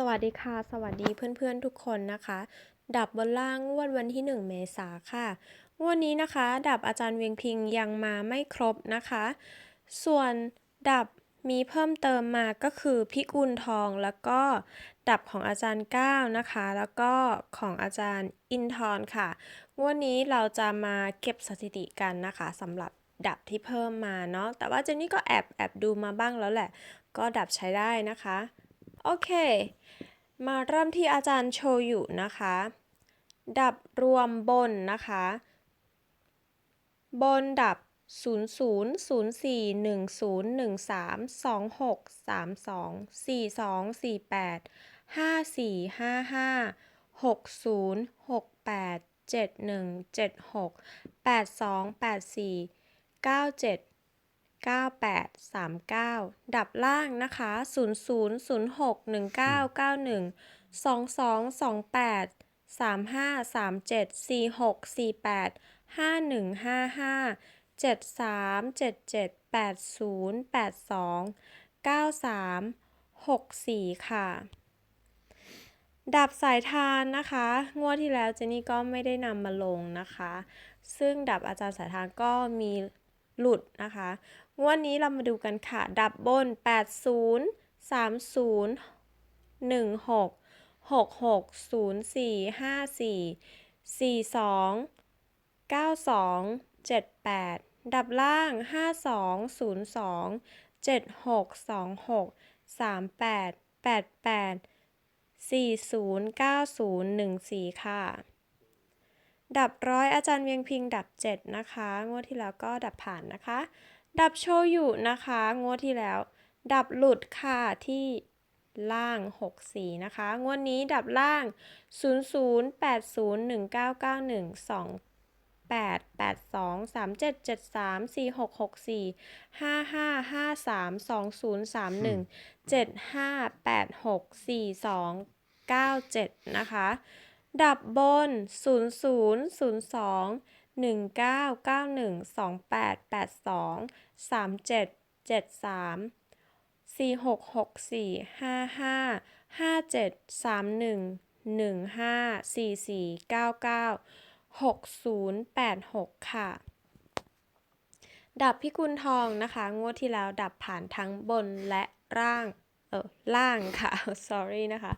สวัสดีค่ะ สวัสดีเพื่อนๆทุกคนนะคะ ดับบนล่างงวดวันที่ 1 เมษาค่ะงวดนี้นะคะ ดับอาจารย์เวียงพิงยังมาไม่ครบนะคะ ส่วนดับมีเพิ่มเติมมาก็คือพิกุลทองแล้วก็ดับของอาจารย์ก้าวนะคะ แล้วก็ของอาจารย์อินทร์ค่ะงวดนี้เราจะมาเก็บสถิติกันนะคะสำหรับดับที่เพิ่มมาเนาะแต่ว่าเจนนี่ก็แอบแอบดูมาบ้างแล้วแหละ ก็ดับใช้ได้นะคะ โอเค มาเริ่มที่อาจารย์โชยุนะคะ ดับรวมบนนะคะ บนดับ 0 0 0 4 1 0 1 3 2 6 3 2 4 2 4 8 5 4 5 5 6 0 6 8 7 1 7 6 8 2 8 4 9 7 98 39 ดับล่างนะคะ 00 06 19 91 22 28 35 37 46 48 51 55 73 77 80 82 93 64 ค่ะ ดับสายทานนะคะ งวดที่แล้วเจนี่ก็ไม่ได้นำมาลงนะคะ ซึ่งดับอาจารย์สายทานก็มีหลุดนะคะ งวดนี้เรามาดูกันค่ะ ดับบน 80 30 16 66 04 54 42 92 78 ดับล่าง 52 02 76 26 38 88 40 90 14 ค่ะ ดับร้อยอาจารย์เวียงพิงดับ 7 นะคะ งวดที่แล้วก็ดับผ่านนะคะ ดับโชยุนะคะ งวดที่แล้ว ดับหลุดค่ะที่ล่าง 64 นะคะ งวดนี้ดับล่าง 00 80 1991 2 8 82 37 73 46 64 55 53 20 31 75 86 42 97 นะคะ ดับบน 00 02 82 37 73 4664 55 57 31 15 44 99 6086 ค่ะ ดับพิกุลทองนะคะ งวดที่แล้วดับผ่านทั้งบนและล่าง เออล่างค่ะ sorry นะคะ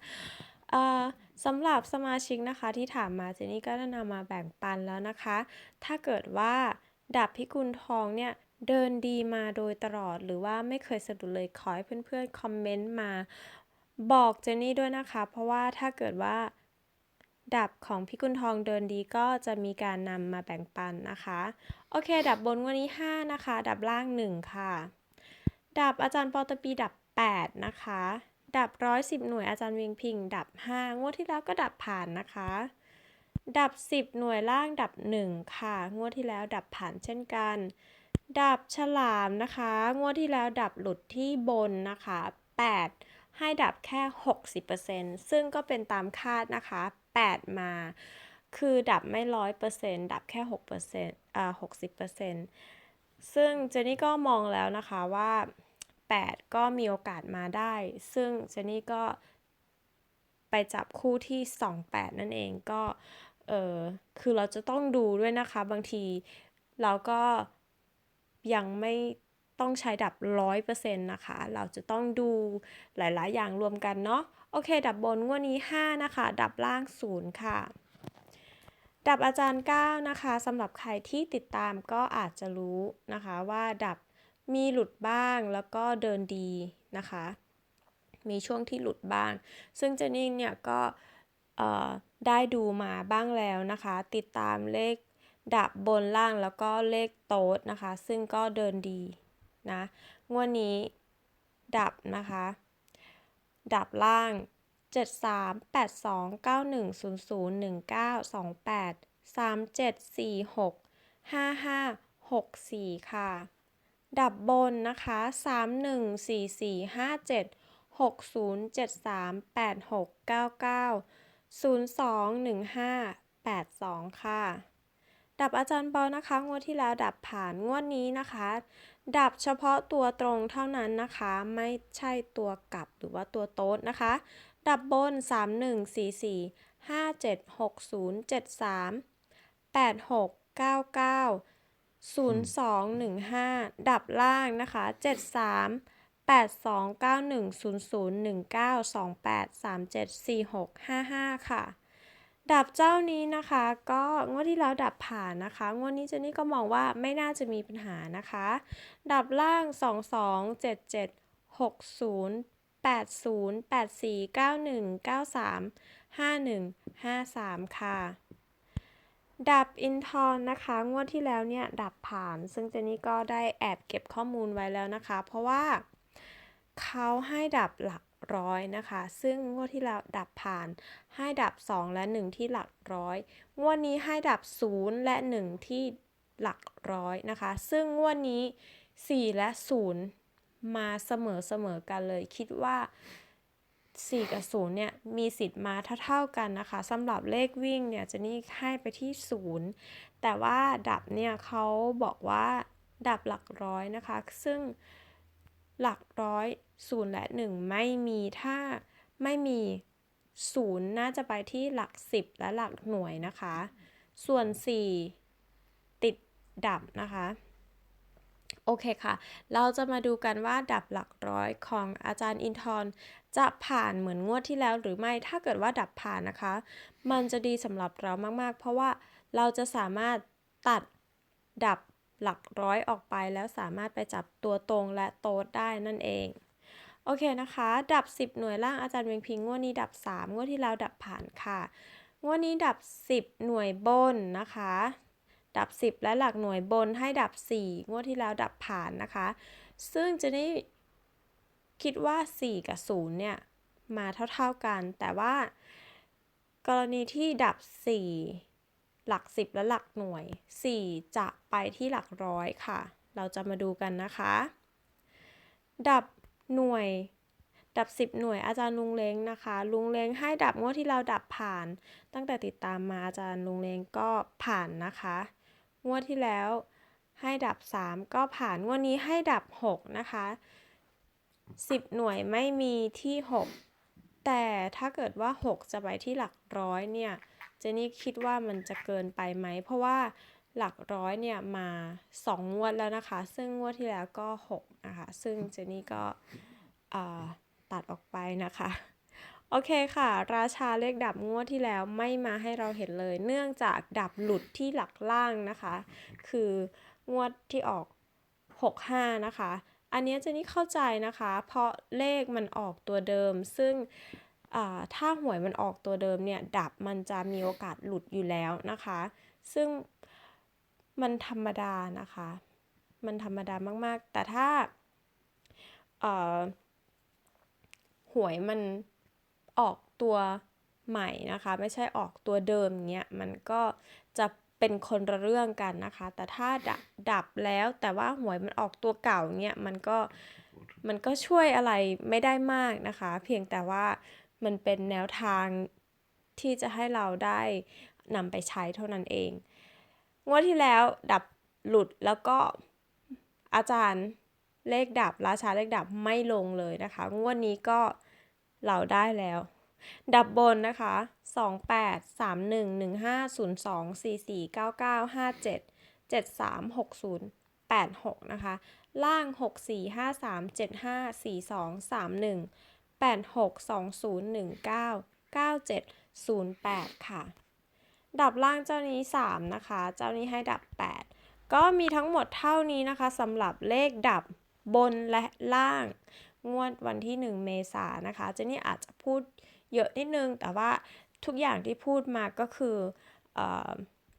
เออ สำหรับสมาชิกนะคะที่ถามมาเจนี่ก็ได้นำมาแบ่งปันแล้วนะคะ ถ้าเกิดว่าดับพิกุลทองเนี่ยเดินดีมาโดยตลอด หรือว่าไม่เคยสะดุดเลยขอให้เพื่อนๆคอมเมนต์มาบอกเจนนี่ด้วยนะคะ เพราะว่าถ้าเกิดว่า ดับของพิกุลทองเดินดีก็จะมีการนำมาแบ่งปันนะคะ โอเค ดับบนวันนี้ 5 นะคะ ดับล่าง 1 ค่ะ ดับอาจารย์ปอตปีดับ 8 นะคะ ดับร้อยสิบหน่วยอาจารย์เวียงพิง ดับ5งวดที่แล้วก็ดับผ่านนะคะ ดับ10หน่วยล่างดับ1ค่ะ งวดที่แล้วดับผ่านเช่นกัน ดับฉลามนะคะ งวดที่แล้วดับหลุดที่บนนะคะ8ให้ดับแค่ 60%ซึ่งก็เป็นตามคาดนะคะ 8 มา คือดับไม่ร้อยเปอร์เซ็นต์ดับแค่6%อ่า60%ซึ่งเจนนี่ก็มองแล้วนะคะว่า 8 ก็มีโอกาสมาได้ ซึ่งเจนนี่ก็ไปจับคู่ที่ 28 นั่นเองก็เออคือเราจะต้องดูด้วยนะคะ บางทีเราก็ยังไม่ต้องใช้ดับร้อยเปอร์เซ็นต์นะคะ เราจะต้องดูหลาย ๆ อย่างรวมกันเนาะโอเค ดับบนงวดนี้ 5 นะคะ ดับล่าง 0 ค่ะ ดับอาจารย์ 9 นะคะสำหรับใครที่ติดตามก็อาจจะรู้นะคะว่าดับ มีหลุดบ้างแล้วก็เดินดีนะคะ มีช่วงที่หลุดบ้าง ซึ่งเจนนี่เนี่ยก็ได้ดูมาบ้างแล้วนะคะ ติดตามเลขดับบนล่างแล้วก็เลขโต๊ดนะคะ ซึ่งก็เดินดีนะงวดนี้ดับนะคะ ดับล่าง 73 82 91 00 19 28 37 46 55 64 ค่ะ ดับบนนะคะ 31 44 57 60 73 86 99 02 15 82 ค่ะ ดับอาจารย์ปอนะคะ งวดที่แล้วดับผ่านงวดนี้นะคะ ดับเฉพาะตัวตรงเท่านั้นนะคะ ไม่ใช่ตัวกลับหรือว่าตัวโต๊ดนะคะ ดับบน 3144 576073 8699 0215 ดับล่างนะคะ 7 3 8 2 9 1 0 0 1 9 2 8 3 7 4 6 5 5 ค่ะ ดับเจ้านี้นะคะ ก็งวดที่แล้วดับผ่านนะคะ งวดนี้เจนนี่ก็มองว่าไม่น่าจะมีปัญหานะคะ ดับล่าง 2 2 7 7 6 0 8 0 8 4 9 1 9 3 5 1 5 3 ค่ะ ดับอินทอนนะคะ งวดที่แล้วเนี่ยดับผ่าน ซึ่งเจนี่ก็ได้แอบเก็บข้อมูลไว้แล้วนะคะ เพราะว่าเขาให้ดับหลักร้อยนะคะ ซึ่งงวดที่แล้วดับผ่าน ให้ดับ 2 และ 1 ที่หลักร้อย งวดนี้ให้ดับ 0 และ 1 ที่หลักร้อยนะคะ ซึ่งงวดนี้ 4 และ 0 มาเสมอเสมอกันเลย คิดว่า 4 กับ 0 เนี่ย มีสิทธิ์มาเท่าๆกันนะคะสำหรับเลขวิ่งเนี่ยจะนี่ให้ไปที่ 0 แต่ว่าดับเนี่ยเขาบอกว่าดับหลักร้อยนะคะ ซึ่งหลักร้อย 0 และ 1 ไม่มีถ้าไม่มี 0 น่าจะไปที่หลัก 10 และหลักหน่วยนะคะ ส่วน 4 ติดดับนะคะ โอเคค่ะ เราจะมาดูกันว่าดับหลักร้อยของอาจารย์อินทร์จะผ่านเหมือนงวดที่แล้วหรือไม่ ถ้าเกิดว่าดับผ่านนะคะ มันจะดีสำหรับเรามากๆ เพราะว่าเราจะสามารถตัดดับหลักร้อยออกไปแล้วสามารถไปจับตัวตรงและโต๊ดได้นั่นเอง โอเคนะคะ ดับ 10 หน่วยล่างอาจารย์เวงพิงงวดนี้ดับ 3 งวดที่แล้วดับผ่านค่ะ งวดนี้ดับ 10 หน่วยบนนะคะ ดับ 10 และหลักหน่วยบนให้ดับ 4 งวดที่แล้วดับผ่านนะคะ ซึ่งจะได้คิดว่า 4 กับ 0 เนี่ย มาเท่าๆกัน แต่ว่า กรณีที่ดับ 4 หลัก 10 และหลักหน่วย 4 จะไปที่หลักร้อยค่ะ เราจะมาดูกันนะคะ ดับหน่วยดับ 10 หน่วยอาจารย์ลุงเล้งนะคะ ลุงเล้งให้ดับงวดที่เราดับผ่าน ตั้งแต่ติดตามมาอาจารย์ลุงเล้งก็ผ่านนะคะ งวดที่แล้วให้ดับ 3 ก็ผ่านงวดนี้ให้ดับ 6 นะคะ 10 หน่วยไม่มีที่ 6 แต่ถ้าเกิดว่า 6 จะไปที่หลักร้อยเนี่ยเจนี่คิดว่ามันจะเกินไปไหม เพราะว่าหลักร้อยเนี่ยมา 2 งวดแล้วนะคะ ซึ่งงวดที่แล้วก็ 6 นะคะ ซึ่งเจนี่ก็ตัดออกไปนะคะ โอเคค่ะ ราชาเลขดับงวดที่แล้วไม่มาให้เราเห็นเลย เนื่องจากดับหลุดที่หลักล่างนะคะ คืองวดที่ออก 65 นะคะ อันนี้เจนี่เข้าใจนะคะ เพราะเลขมันออกตัวเดิม ซึ่งถ้าหวยมันออกตัวเดิมเนี่ย ดับมันจะมีโอกาสหลุดอยู่แล้วนะคะ ซึ่งมันธรรมดานะคะ มันธรรมดามากๆ แต่ถ้าหวยมัน ออกตัวใหม่นะคะ ไม่ใช่ออกตัวเดิมเงี้ยมันก็จะเป็นคนละเรื่องกันนะคะ แต่ถ้าดับดับแล้วแต่ว่าหวยมันออกตัวเก่าเงี้ยมันก็มันก็ช่วยอะไรไม่ได้มากนะคะ เพียงแต่ว่ามันเป็นแนวทางที่จะให้เราได้นำไปใช้เท่านั้นเอง งวดที่แล้วดับหลุดแล้วก็อาจารย์เลขดับราชาเลขดับไม่ลงเลยนะคะ งวดนี้ก็ เราได้แล้ว ดับบนนะคะ 28 31 15 02 44 99 57 73 60 86 นะคะ ล่าง 64 53 75 42 31 86 20 19 97 08 ค่ะ ดับล่างเจ้านี้ 3 นะคะ เจ้านี้ให้ดับ 8 ก็มีทั้งหมดเท่านี้นะคะสำหรับเลขดับบนและล่าง งวดวันที่ 1 เมษานะคะเจนี่อาจจะพูดเยอะนิดนึง แต่ว่าทุกอย่างที่พูดมาก็คืออ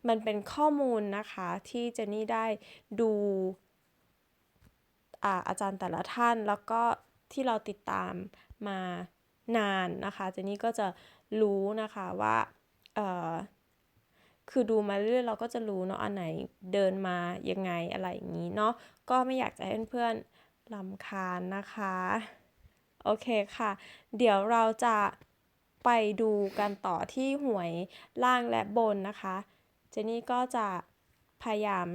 มันเป็นข้อมูลนะคะที่เจนี่ได้ดูอาอาจารย์แต่ละท่านแล้วก็ที่เราติดตามมานานนะคะเจนี่ก็จะรู้นะคะว่าคือดูมาเรื่อยเราก็จะรู้เนาะอันไหนเดินมายังไงอะไรอย่างนี้เนาะก็ไม่อยากจะให้เพื่อน ลำคาญนะคะ โอเคค่ะ เดี๋ยวเราจะไปดูกันต่อที่หวยล่างและบนนะคะ เจนี่ก็จะพยายาม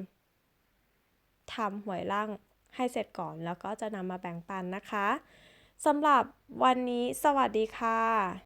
ทำหวยล่างให้เสร็จก่อนแล้วก็จะนำมาแบ่งปันนะคะสำหรับวันนี้สวัสดีค่ะ